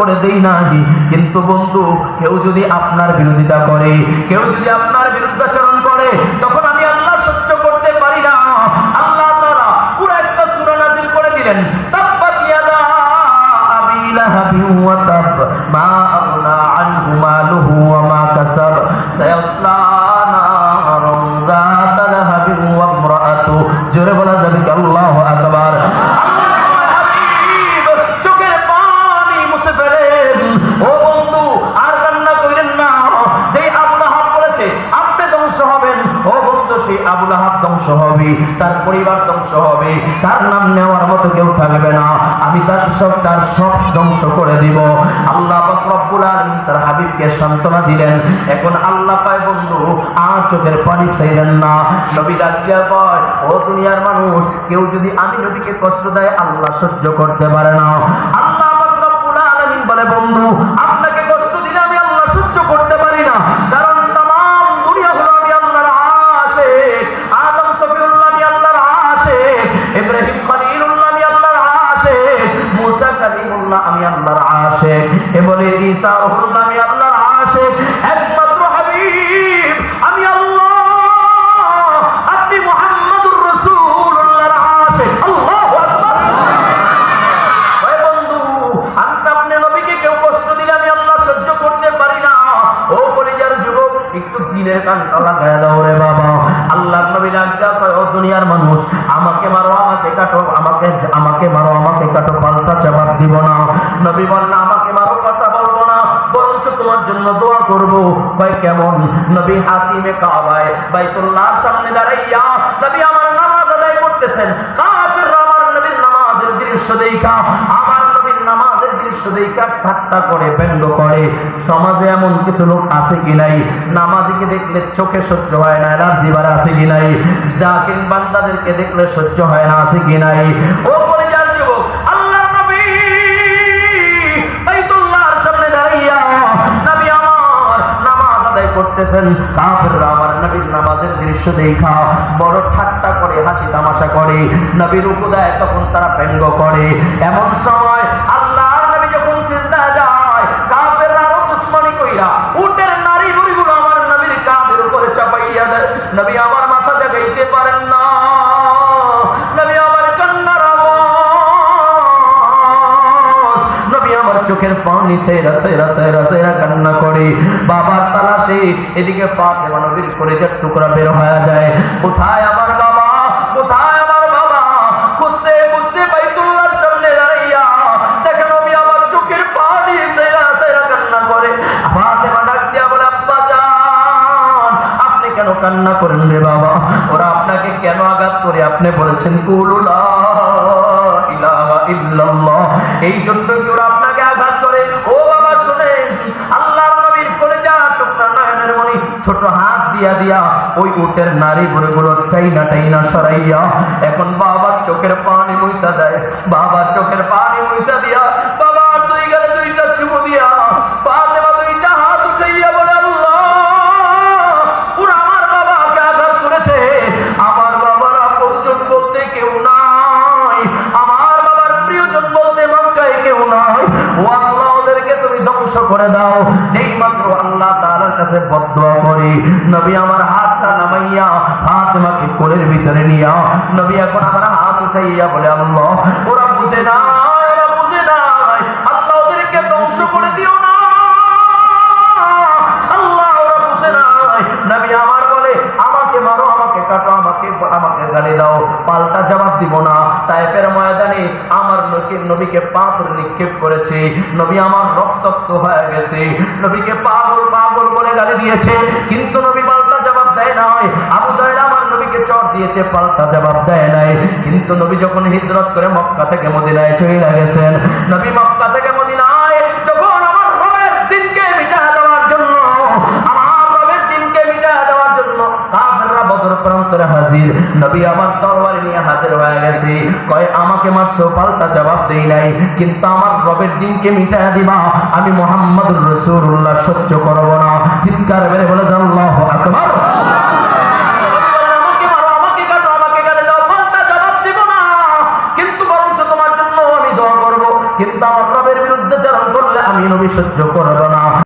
করে দেই নাই কিন্তু বন্ধু, কেউ যদি আপনার বিরোধিতা করে, কেউ যদি আপনার বিরুদ্ধাচরণ করে, তখন আমি আল্লাহ সহ্য করতে পারি না। আল্লাহ তাআলা পুরো একটা সূরা নাযিল করে দিলেন। জোরে বলা যাবে আল্লাহু আকবার। হবেন। ও সেই আবু লাহাব ধ্বংস হবে, তার পরিবার ধ্বংস হবে, তার নাম নেওয়ার মতো কেউ থাকবে না। আমি তার সব তার সব ধ্বংস করে দিব। আল্লাহ তার হাবিবকে সান্ত্বনা দিলেন। এখন আল্লাহ পায় বন্ধু, আর চোখের পানি চাইলেন না। নবী রাজিয়া কয় ও দুনিয়ার মানুষ, কেউ যদি আমি নবীকে কষ্ট দেয়, আল্লাহ সহ্য করতে পারে না। আল্লাহ বলে, বন্ধু আমি আল্লাহর আশিক। এবারে ঈসা রুহুল্লাহ আমি আল্লাহর আশিক, একমাত্র হাবিব। আমি আল্লাহ, আপনি মুহাম্মাদুর রাসূলুল্লাহর আশিক। আল্লাহু আকবার। ওই বন্ধু আমি আপনি নবীকে কেউ কষ্ট দিলে আমি আল্লাহ সহ্য করতে পারি না। ও কলিজার যুবক, একটু দিনের কানটা লাগায় দাও রে বাবা। আল্লাহ নবী রাজা ও দুনিয়ার মানুষ, আমাকে মারো, আমাকে কাটো, আমাকে আমাকে মারো, আমাকে কাটো, পাল্টা নবী বল না আমাকে মারো, কথা বলব না, বরঞ্চ তোমার জন্য দোয়া ভাই, কেমন? নবী কাবায় সামনে দাঁড়াইয়া নবী আমার নামাজ আদায় করতেছেন। সমাজে এমন কিছু লোক আছে কি নাই? নামাজিকে দেখলে চোখে সহ্য হয় না রাজিবার আছে কি নাই? জাকির বান্দাদেরকে দেখলে সহ্য হয় না, আছে কি নাই? ও নামাজের দৃশ্য দেখা। বড় ঠাট্টা করে হাসি তামাশা করে। নবীর উপদায় তখন তারা ব্যঙ্গ করে। এমন সময় চোখের পানি সেরা সেরা সেরা সেরা কান্না করে। বাবার তালাশে এদিকে ফাতেমা নবীর কলেজের টুকরা বের হয়ে যায়। কোথায় আমার বাবা? কোথায় কান্না করে। আপনি কেন কান্না করেন রে বাবা? ওরা আপনাকে কেন আঘাত করে? আপনি বলেছেন কুলুলা এই জন্য কি ওরা আপনাকে আঘাত করে ও বাবা শুনেন আল্লাহর নবীর কলেজা টুকরা নয়নের মনি ছোট হাত দিয়া দিয়া ওই উটের নারী গুলো টাইনা টাইনা সরাইয়া এখন বাবার চোখের পানি মুইসা দেয়। বাবার চোখের পানি মুইসা দিয়া, বাবা দুই গেলে দুইটা চুমু দিয়া আমার বাবার বলতে কেউ নাই। আমার বাবার বলতে কেউ নাই। ওদেরকে তুমি করে দাও। যেই মাত্র আল্লাহ তাআলার কাছে বদদোয়া করি। নবী আমার হাতটা নামাইয়া ফাতেমাকে কোলের ভিতরে নিয়া, নবী এখন আমার হাত উঠাইয়া বলে, আল্লাহ, ওরা গালি দাও, পাল্টা জবাব দিব না। তাইফের ময়দানে আমার নবীকে নবীকে পাথর নিক্ষেপ করেছে। নবী আমার রক্তাক্ত হয়ে গেছে। নবীকে পাগল পাগল বলে গালি দিয়েছে। কিন্তু নবী পাল্টা জবাব দেয় নাই। আবু জাহেল আমার নবীকে চট দিয়েছে, পাল্টা জবাব দেয় নাই। কিন্তু নবী যখন হিজরত করে মক্কা থেকে মদিনায় চলে গেছেন, নবী মক্কা থেকে হাজির। নবী আমার তরবারি নিয়ে হাজির হয়ে গেছে। কয়, আমাকে জবাব দেই নাই। কিন্তু আমার রবের দিনকে দিবা। আমি মোহাম্মদুর রাসূলুল্লাহ, সহ্য করব না। চিৎকার মেরে বলে করব। কিন্তু আমার রবের বিরুদ্ধে চারণ করলে আমি নবী সহ্য করব না।